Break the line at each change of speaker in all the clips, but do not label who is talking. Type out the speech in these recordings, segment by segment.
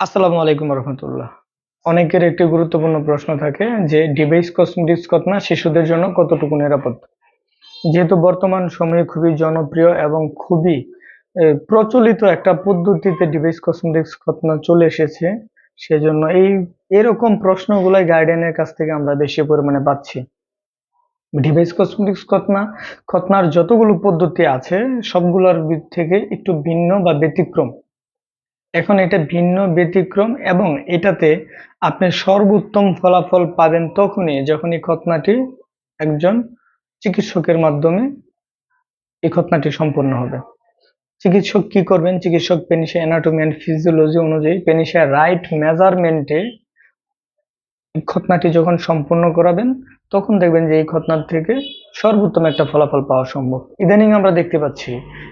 আসসালামু আলাইকুম রহমতুল্লাহ। অনেকের একটি গুরুত্বপূর্ণ প্রশ্ন থাকে যে ডিভাইস কসমেটিক্স কতনা শিশুদের জন্য কতটুকু নিরাপদ? যেহেতু বর্তমান সময়ে খুবই জনপ্রিয় এবং খুবই প্রচলিত একটা পদ্ধতিতে ডিভাইস কসমেটিক্স খতনা চলে এসেছে, সেজন্য এই, এরকম প্রশ্নগুলাই গার্ডিয়ানের কাছ থেকে আমরা বেশি পরিমাণে পাচ্ছি। ডিভাইস কসমেটিক্স খতনা খতনার যতগুলো পদ্ধতি আছে, সবগুলোর থেকে একটু ভিন্ন বা ব্যতিক্রম। এখন এটা ভিন্ন, ব্যতিক্রম এবং এটাতে আপনি সর্বোত্তম ফলাফল পাবেন তখনই যখন এই খতনাটি একজন চিকিৎসকের মাধ্যমে এই খতনাটি সম্পন্ন হবে। চিকিৎসক কি করবেন? চিকিৎসক পেনিসিয়া অ্যানাটমি অ্যান্ড ফিজিওলজি অনুযায়ী পেনিসিয়া রাইট মেজারমেন্টে খতনাটি যখন সম্পূর্ণ করাবেন, তখন দেখবেন যে এই খতনার থেকে সর্বোত্তম একটা ফলাফল পাওয়া সম্ভব। ইদানিং আমরা দেখতে পাচ্ছি,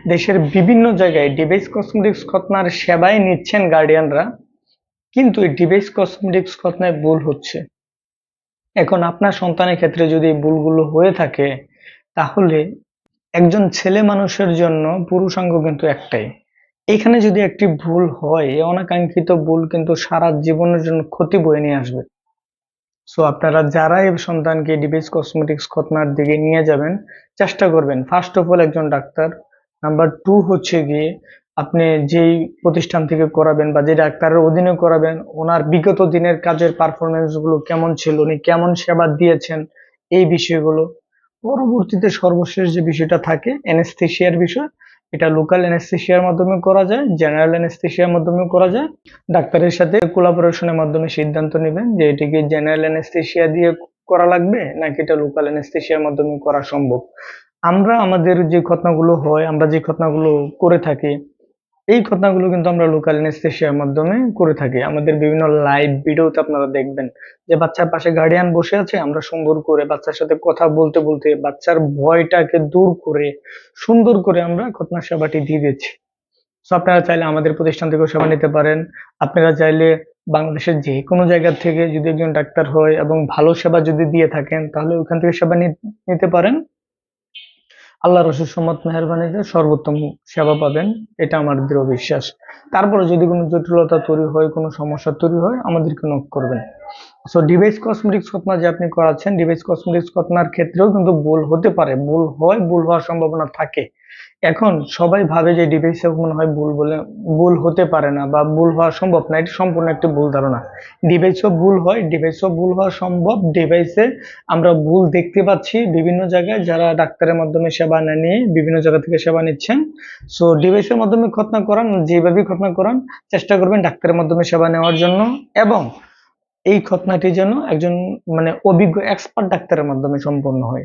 দেশের বিভিন্ন জায়গায় ডিভাইস কসমেটিক্স খতনার সেবায় নিচ্ছেন গার্ডিয়ানরা, কিন্তু এই ডিভাইস কসমেটিক্স খতনায় ভুল হচ্ছে। এখন আপনার সন্তানের ক্ষেত্রে যদি ভুলগুলো হয়ে থাকে, তাহলে একজন ছেলে মানুষের জন্য পুরুষাঙ্গ কিন্তু একটাই। এখানে যদি একটি ভুল হয়, অনাকাঙ্ক্ষিত ভুল কিন্তু সারা জীবনের জন্য ক্ষতি বয়ে নিয়ে আসবে। সো আপনারা যারা এই সন্তানকে ডিভাইস কসমেটিক্স খতনার দিকে নিয়ে যাবেন, চেষ্টা করবেন। ফার্স্ট অফ অল একজন ডাক্তার। নাম্বার টু হচ্ছে গিয়ে, আপনি যেই প্রতিষ্ঠান থেকে করাবেন বা যে ডাক্তারের অধীনে করাবেন, ওনার বিগত দিনের কাজের পারফরমেন্সগুলো কেমন ছিল, উনি কেমন সেবা দিয়েছেন, এই বিষয়গুলো। পরবর্তীতে সর্বশেষ যে বিষয়টা থাকে অ্যানেস্থেশিয়ার বিষয় এটা লোকাল অ্যানেস্থেশিয়ার মাধ্যমে করা যায় জেনারেল অ্যানেস্থেশিয়ার মাধ্যমে করা যায়। ডাক্তারের সাথে কোলাবোরেশনের মাধ্যমে সিদ্ধান্ত নেবেন যে এটিকে জেনারেল অ্যানেস্থেশিয়া দিয়ে করা লাগবে, নাকি এটা লোকাল অ্যানেস্থেশিয়ার মাধ্যমে করা সম্ভব। আমরা আমাদের যে ঘটনাগুলো হয়, আমরা যে ঘটনাগুলো করে থাকি এই ঘটনাগুলো কিন্তু আমরা লোকাল অ্যানেস্থেশিয়ার মাধ্যমে করে থাকি। আমাদের বিভিন্ন লাইভ ভিডিওতে আপনারা দেখবেন যে বাচ্চার পাশে গার্ডিয়ান বসে আছে, আমরা সুন্দর করে বাচ্চার সাথে কথা বলতে বলতে বাচ্চার ভয়টাকে দূর করে, সুন্দর করে আমরা ঘটনা সেবাটি দিয়ে দিচ্ছি সো আপনারা চাইলে আমাদের প্রতিষ্ঠান থেকেও সেবা নিতে পারেন। আপনারা চাইলে বাংলাদেশের যে কোনো জায়গা থেকে যদি একজন ডাক্তার হয় এবং ভালো সেবা যদি দিয়ে থাকেন, তাহলে ওখান থেকে সেবা নিতে পারেন। আল্লাহ রসুল সম্মত মেহরবানিতে সর্বোত্তম সেবা পাবেন, এটা আমার দৃঢ় বিশ্বাস। তারপরে যদি কোনো জটিলতা তৈরি হয়, কোনো সমস্যা তৈরি হয়, আমাদেরকে নক করবেন। সো ডিভাইস কসমেটিক্স খতনা যে আপনি করাচ্ছেন ডিভাইস কসমেটিক্স খতনার ক্ষেত্রেও কিন্তু ভুল হতে পারে। ভুল হয়, ভুল হওয়ার সম্ভাবনা থাকে। এখন সবাই ভাবে যে ডিভাইসে মনে হয় ভুল বলে, ভুল হতে পারে না বা ভুল হওয়া সম্ভব না, এটি সম্পূর্ণ একটি ভুল ধারণা। ডিভাইসও ভুল হয় ডিভাইসও ভুল হওয়া সম্ভব ডিভাইসে আমরা ভুল দেখতে পাচ্ছি বিভিন্ন জায়গায়। যারা ডাক্তারের মাধ্যমে সেবা না নিয়ে বিভিন্ন জায়গা থেকে সেবা নিচ্ছেন সো ডিভাইসের মাধ্যমে খতনা করান, যেভাবেই খতনা করান, চেষ্টা করবেন ডাক্তারের মাধ্যমে সেবা নেওয়ার জন্য। এবং এই খতনাটি যেন একজন মানে অভিজ্ঞ এক্সপার্ট ডাক্তারের মাধ্যমে সম্পন্ন হয়।